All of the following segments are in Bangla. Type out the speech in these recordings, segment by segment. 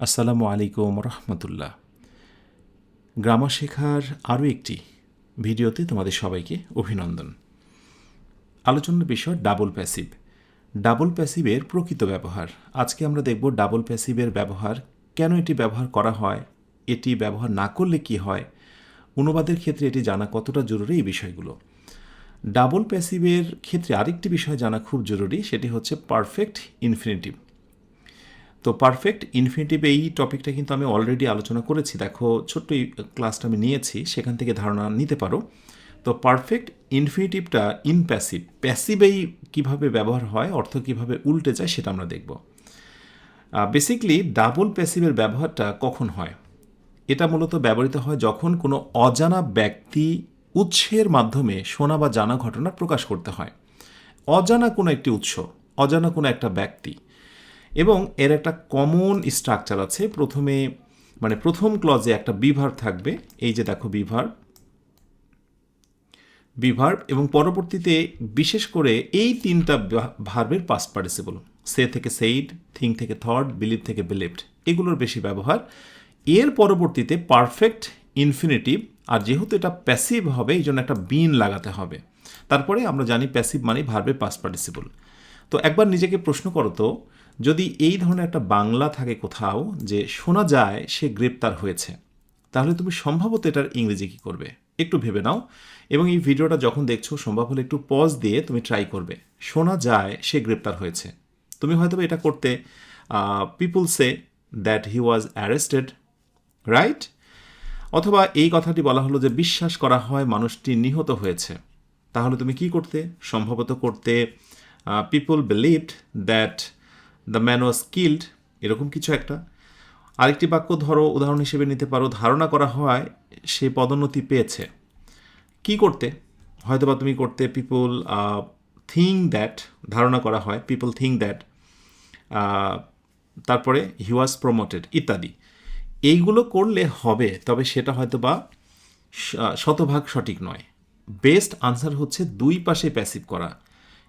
আসসালামু আলাইকুম রহমতুল্লাহ। গ্রামার শেখার আরও একটি ভিডিওতে তোমাদের সবাইকে অভিনন্দন। আলোচনার বিষয় ডাবল প্যাসিভ। ডাবল প্যাসিভের প্রকৃত ব্যবহার। আজকে আমরা দেখব ডাবল প্যাসিভের ব্যবহার কেন এটি ব্যবহার করা হয়, এটি ব্যবহার না করলে কি হয়, অনুবাদের ক্ষেত্রে এটি জানা কতটা জরুরি এই বিষয়গুলো। ডাবল প্যাসিভের ক্ষেত্রে আরেকটি বিষয় জানা খুব জরুরি, সেটি হচ্ছে পারফেক্ট ইনফিনিটিভ। তো পারফেক্ট ইনফিনিটিভ এই টপিকটা কিন্তু আমি অলরেডি আলোচনা করেছি। দেখো, ছোট্ট এই ক্লাসটা আমি নিয়েছি, সেখান থেকে ধারণা নিতে পারো। তো পারফেক্ট ইনফিনিটিভটা ইনপ্যাসিভ প্যাসিভেই কীভাবে ব্যবহার হয়, অর্থ কীভাবে উল্টে যায়, সেটা আমরা দেখব। বেসিকলি ডাবল প্যাসিভের ব্যবহারটা কখন হয়? এটা মূলত ব্যবহৃত হয় যখন কোনো অজানা ব্যক্তি উৎসের মাধ্যমে শোনা বা জানা ঘটনা প্রকাশ করতে হয়। অজানা কোনো একটি উৎস, অজানা কোনো একটা ব্যক্তি। এবং এর একটা কমন স্ট্রাকচার আছে। প্রথমে মানে প্রথম ক্লজে একটা বিভার থাকবে। এই যে দেখো বিভার। বিভার্ব এবং পরবর্তীতে বিশেষ করে এই তিনটা ভার্বের পাস্ট পার্টিসিপল সে থেকে সেইড থিং থেকে থর্ড বিলিভ থেকে বিলিভড এগুলোর বেশি ব্যবহার। এর পরবর্তীতে পারফেক্ট ইনফিনিটিভ আর যেহেতু এটা প্যাসিভ হবে, এই জন্য একটা বিন লাগাতে হবে। তারপরে আমরা জানি প্যাসিভ মানে ভার্বের পাস্ট পার্টিসিপল তো একবার নিজেকে প্রশ্ন করো তো যদি এই ধরনের একটা বাংলা থাকে কোথাও যে শোনা যায় সে গ্রেপ্তার হয়েছে, তাহলে তুমি সম্ভবত এটার ইংরেজি কী করবে? একটু ভেবে নাও। এবং এই ভিডিওটা যখন দেখছ, সম্ভব হলে একটু পজ দিয়ে তুমি ট্রাই করবে। শোনা যায় সে গ্রেপ্তার হয়েছে। তুমি হয়তো এটা করতে people say that he was arrested right অথবা এই কথাটি বলা হলো যে বিশ্বাস করা হয় মানুষটি নিহত হয়েছে। তাহলে তুমি কি করতে? সম্ভবত করতে people believed that the man was killed এরকম কিছু একটা। আরেকটি বাক্য ধরো, উদাহরণ হিসেবে নিতে পারো, ধারণা করা হয় সে পদোন্নতি পেয়েছে। কি করতে? হয়তো বা তুমি করতে পিপল থিং দ্যাট ধারণা করা হয় পিপল থিং দ্যাট তারপরে হি ওয়াজ প্রমোটেড ইত্যাদি। এইগুলো করলে হবে, তবে সেটা হয়তো বা শতভাগ সঠিক নয়। বেস্ট আনসার হচ্ছে দুই পাশে প্যাসিভ করা।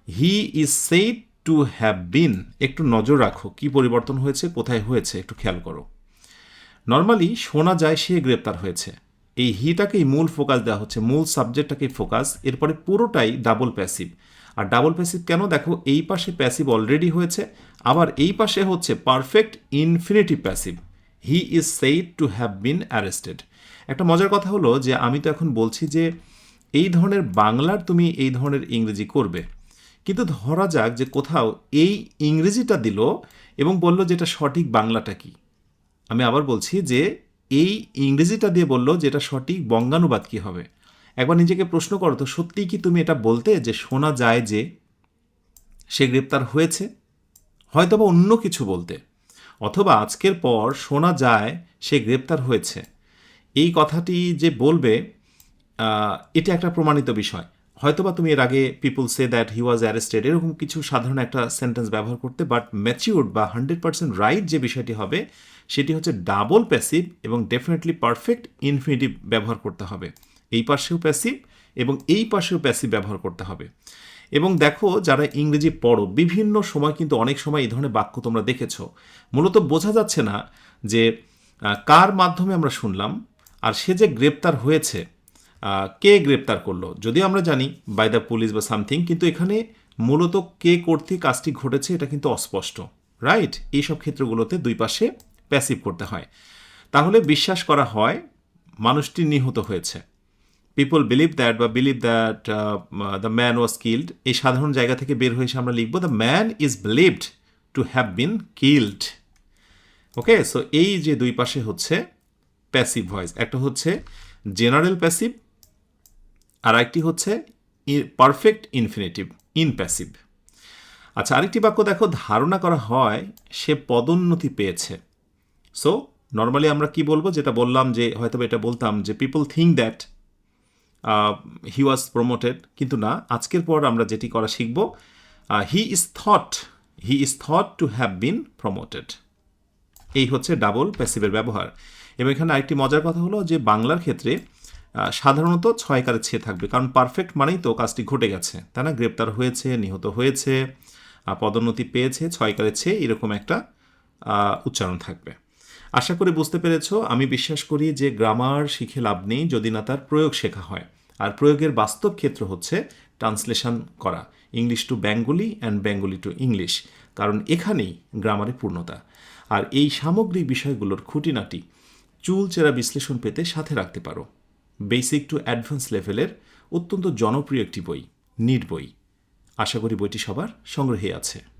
He is said to have been একটু নজর রাখো, কি পরিবর্তন হয়েছে, কোথায় হয়েছে, একটু খেয়াল করো। নর্মালি শোনা যায়, সে গ্রেপ্তার হয়েছে। এই হিটাকেই মূল ফোকাস দেওয়া হচ্ছে, মূল সাবজেক্টটাকেই ফোকাস এরপরে পুরোটাই ডাবল প্যাসিভ আর ডাবল প্যাসিভ কেন? দেখো, এই পাশে প্যাসিভ অলরেডি হয়েছে, আবার এই পাশে হচ্ছে perfect infinitive passive he is said to have been arrested একটা মজার কথা হলো যে, আমি তো এখন বলছি যে, এই ধরনের বাংলার তুমি এই ধরনের ইংরেজি করবে। কিন্তু ধরা যাক যে কোথাও এই ইংরেজিটা দিল এবং বলল যেটা সঠিক বাংলাটা কি। আমি আবার বলছি যে এই ইংরেজিটা দিয়ে বলল যেটা সঠিক বঙ্গানুবাদ কি হবে। একবার নিজেকে প্রশ্ন করো তো সত্যিই কি তুমি এটা বলতে যে শোনা যায় যে সে গ্রেপ্তার হয়েছে? হয়তো বা অন্য কিছু বলতে। অথবা আজকের পর শোনা যায় সে গ্রেপ্তার হয়েছে। এই কথাটি যে বলবে এটা একটা প্রমাণিত বিষয়। হয়তোবা তুমি এর আগে পিপুল say that he was arrested এরকম কিছু সাধারণ একটা সেন্টেন্স ব্যবহার করতে বাট ম্যাচিউর্ড বা হান্ড্রেড পার্সেন্ট রাইট যে বিষয়টি হবে, সেটি হচ্ছে ডাবল প্যাসিভ এবং ডেফিনেটলি পারফেক্ট ইনফিনিটিভ ব্যবহার করতে হবে। এই পাশেও প্যাসিভ এবং এই পাশেও প্যাসিভ ব্যবহার করতে হবে। এবং দেখো, যারা ইংরেজি পড়ো, বিভিন্ন সময় কিন্তু অনেক সময় এই ধরনের বাক্য তোমরা দেখেছ। মূলত বোঝা যাচ্ছে না যে কার মাধ্যমে আমরা শুনলাম, আর সে যে গ্রেপ্তার হয়েছে কে গ্রেপ্তার করল? যদিও আমরা জানি বাই দ্য পুলিশ বা সামথিং কিন্তু এখানে মূলত কে কর্তৃক কাজটি ঘটেছে এটা কিন্তু অস্পষ্ট রাইট এইসব ক্ষেত্রগুলোতে দুই পাশে প্যাসিভ করতে হয়। তাহলে বিশ্বাস করা হয় মানুষটি নিহত হয়েছে। পিপল বিলিভ দ্যাট বা believe that the man was killed এই সাধারণ জায়গা থেকে বের হয়ে আমরা লিখব the man is believed to have been killed okay so এই যে দুই পাশে হচ্ছে প্যাসিভ ভয়েস একটা হচ্ছে জেনারেল প্যাসিভ আর একটি হচ্ছে পারফেক্ট ইনফিনিটিভ ইনপ্যাসিভ আচ্ছা আরেকটি বাক্য দেখো, ধারণা করা হয় সে পদোন্নতি পেয়েছে। সো নর্মালি আমরা কি বলব, যেটা বললাম যে হয়তো এটা বলতাম যে people think that he was promoted কিন্তু না, আজকের পর আমরা যেটি করা শিখব he is thought he is thought to have been promoted এই হচ্ছে ডাবল প্যাসিভের ব্যবহার। এবং এখানে আরেকটি মজার কথা হলো যে, বাংলার ক্ষেত্রে সাধারণত ছয় কারে ছে থাকবে। কারণ পারফেক্ট মানেই তো কাজটি ঘটে গেছে, তাই না? গ্রেপ্তার হয়েছে, নিহত হয়েছে পদোন্নতি পেয়েছে, ছয় কারে ছে এরকম একটা উচ্চারণ থাকবে। আশা করি বুঝতে পেরেছ, আমি বিশ্বাস করি যে গ্রামার শিখে লাভ নেই যদি না তার প্রয়োগ শেখা হয়। আর প্রয়োগের বাস্তব ক্ষেত্র হচ্ছে ট্রান্সলেশন করা, English to Bengali and Bengali to English, কারণ এখানেই গ্রামারে পূর্ণতা। আর এই সামগ্রিক বিষয়গুলোর খুঁটিনাটি চুলচেরা বিশ্লেষণ পেতে সাথে রাখতে পারো। বেসিক টু অ্যাডভান্স লেভেলের অত্যন্ত জনপ্রিয় একটি বই নিট বই আশা করি বইটি সবার সংগ্রহে আছে।